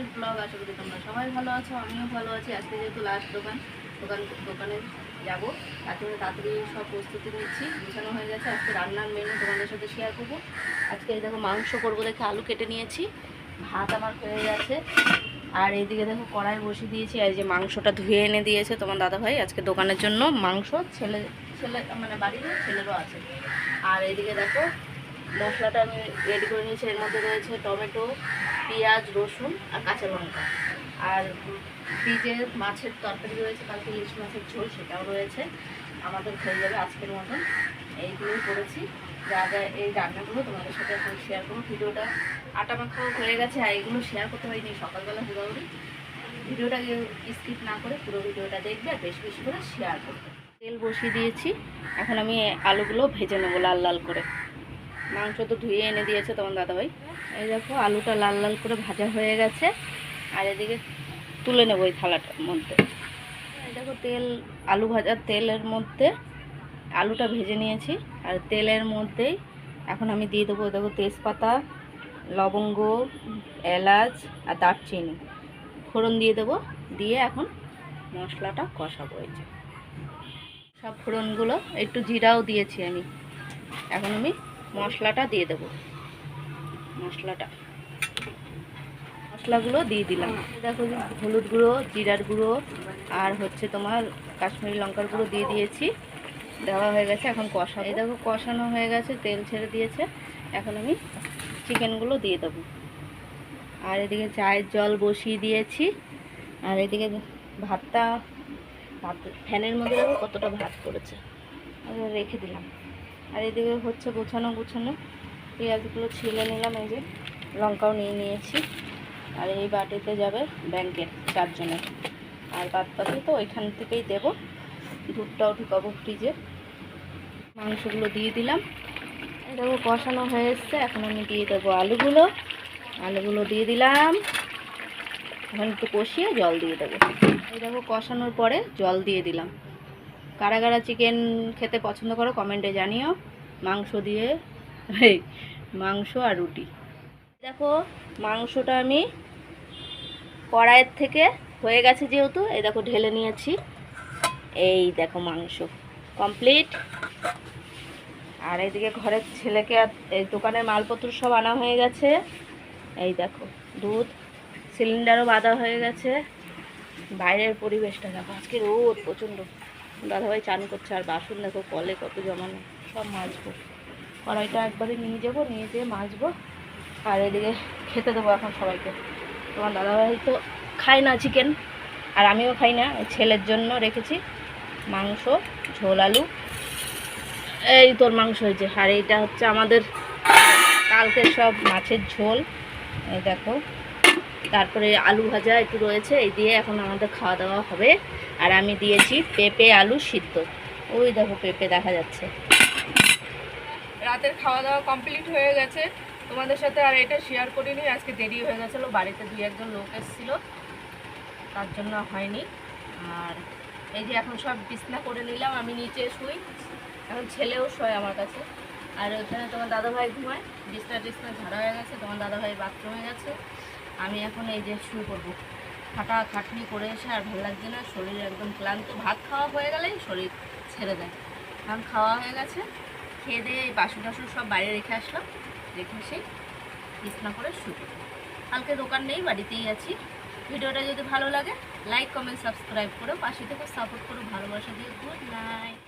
Village blog আশা করি তোমরা সবাই ভালো আছো, আমিও ভালো আছি। আজকে যেহেতু লাস্ট দোকান দোকান, দোকানে যাব। তার জন্য তাড়াতাড়ি সব প্রস্তুতি নিচ্ছি, গুছানো হয়ে গেছে। আজকে রান্নার মেনু তোমাদের সাথে শেয়ার করব। আজকে দেখো মাংস করব দেখে আলু কেটে নিয়েছি। ভাত আমার হয়ে গেছে। আর এইদিকে দেখো কড়াই বসিয়ে দিয়েছি। আর যে মাংসটা ধুয়ে এনে দিয়েছে তোমার দাদা ভাই আজকে দোকানের জন্য। মাংস ছেলে ছেলে মানে বাড়ির ছেলেরও আছে। আর এইদিকে দেখো মশলাটা আমি রেডি করে নিয়েছি। এর মধ্যে রয়েছে টমেটো পেঁয়াজ, রসুন আর কাঁচা লঙ্কা। আর ফ্রিজে মাছের তরকারি রয়েছে, কালকে ইলিশ মাছের ঝোল, সেটাও রয়েছে। আমাদের হয়ে যাবে আজকের মতন। এইগুলোই করেছি। যা যা এই রান্নাগুলো তোমাদের সাথে এখন শেয়ার করব। ভিডিওটা আটা মাখাও হয়ে গেছে, আর এগুলো শেয়ার করতে হয়নি সকালবেলা হুড়াহুড়ি ভিডিওটা স্কিপ না করে পুরো ভিডিওটা দেখবে আর বেশি বেশি করে শেয়ার করবে। তেল বসিয়ে দিয়েছি। এখন আমি আলুগুলো ভেজে নেব লাল লাল করে। মাংস তো ধুয়ে এনে দিয়েছে তোমার দাদাভাই। এই দেখো, আলুটা লাল লাল করে ভাজা হয়ে গেছে। আর এদিকে তুলে নেব এই থালাটার মধ্যে। এই দেখো, তেল, আলু ভাজার তেলের মধ্যে আলুটা ভেজে নিয়েছি। আর তেলের মধ্যেই এখন আমি দিয়ে দেবো, দেখো, তেজপাতা, লবঙ্গ, এলাচ আর দারচিনি। ফোড়ন দিয়ে দেবো, দিয়ে এখন মশলাটা কষাবো এই সব ফোড়নগুলো, একটু জিরাও দিয়েছি আমি। এখন আমি মশলাটা দিয়ে দেবো। মশলাটা। মশলাগুলো দিয়ে দিলাম। দেখো হলুদ গুঁড়ো, জিরার গুঁড়ো, আর হচ্ছে তোমার কাশ্মীরি লঙ্কার গুঁড়ো দিয়ে দিয়েছি। দেওয়া হয়ে গেছে এখন কষা এই দেখো কষানো হয়ে গেছে, তেল ছেড়ে দিয়েছে। এখন আমি চিকেনগুলো দিয়ে দেবো। আর এদিকে চায়ের জল বসিয়ে দিয়েছি। আর এদিকে ভাতটা, ভাত ফ্যানের মধ্যে কতটা ভাত করেছে রেখে দিলাম। আর এদিকে হচ্ছে গোছানো গোছানো পেঁয়াজগুলো ছিলে নিলাম, এই যে লঙ্কাও নিয়ে নিয়েছি। আর এই বাটিতে যাবে ব্যাংকের চারজনের আর বাদ বাকি তো ওইখান থেকেই দেব। দুধটাও ঢুকাবো ফ্রিজে। মাংসগুলো দিয়ে দিলাম। দেখো কষানো হয়ে এসছে। এখন আমি দিয়ে দেবো আলুগুলো। আলুগুলো দিয়ে দিলাম। এখন একটু কষিয়ে জল দিয়ে দেবো। এই দেখো কষানোর পরে জল দিয়ে দিলাম। কারা কারা চিকেন খেতে পছন্দ করো কমেন্টে জানিও। মাংস দিয়ে মাংস আর রুটি। দেখো, মাংসটা আমি কড়াইয়ের থেকে হয়ে গেছে যেহেতু, এই দেখো ঢেলে নিয়েছি। এই দেখো মাংস কমপ্লিট আর এইদিকে ঘরের ছেলেকে আর এই দোকানের মালপত্র সব আনা হয়ে গেছে। এই দেখো, দুধ সিলিন্ডারও বাঁধা হয়ে গেছে। বাইরের পরিবেশটা দেখো, আজকে রোদ প্রচণ্ড। দাদাভাই চান করছে, আর বাসন দেখো কলে কত জমানো, সব মাজবো। কড়াইটা একবারে নিয়ে যাব, নিয়ে যেয়ে মাজবো, আর এদিকে খেতে দেবো এখন সবাইকে। তোমার দাদাভাই তো খায় না চিকেন আর আমিও খাই না ছেলের জন্য রেখেছি মাংস, ঝোল, আলু। এই তোর মাংস হয়েছে, আর এইটা হচ্ছে আমাদের কালকে সব মাছের ঝোল। এই দেখো তারপরে আলু ভাজা একটু রয়েছে, এই দিয়ে এখন আমাদের খাওয়া দাওয়া হবে। আর আমি দিয়েছি পেঁপে আলু সিদ্ধ। ওই দেখো পেঁপে দেখা যাচ্ছে। রাতের খাওয়া দাওয়া কমপ্লিট হয়ে গেছে। তোমাদের সাথে আর এটা শেয়ার করিনি, আজকে দেরি হয়ে গেছিল, বাড়িতে দুই একজন লোক এসেছিল। তার জন্য হয়নি। আর এই যে এখন সব বিছনা করে নিলাম, আমি নিচে শুই। এখন ছেলেও শোয় আমার কাছে। আর ওখানে তোমার দাদাভাই ঘুমায়। বিছনা টিছনা ঝাড়া হয়ে গেছে, তোমার দাদাভাই বাথরুমে গেছে। আমি এখন এই যে শুয়ে পড়ব খাটা খাটনি করে এসে আর ভালো লাগছে না, শরীর একদম ক্লান্ত। ভাত খাওয়া হয়ে গেলেই শরীর ছেড়ে দেয়। এখন খাওয়া হয়ে গেছে, খেয়ে দিয়ে এই বাসন টাসন সব বাইরে রেখে আসলাম। রেখে এসে বিছনা করে পড়ব কালকে দোকান নেই, বাড়িতেই আছি। ভিডিওটা যদি ভালো লাগে লাইক কমেন্ট সাবস্ক্রাইব করো। পাশে থেকে সাপোর্ট করো। ভালোবাসা দিয়ে গুড নাইট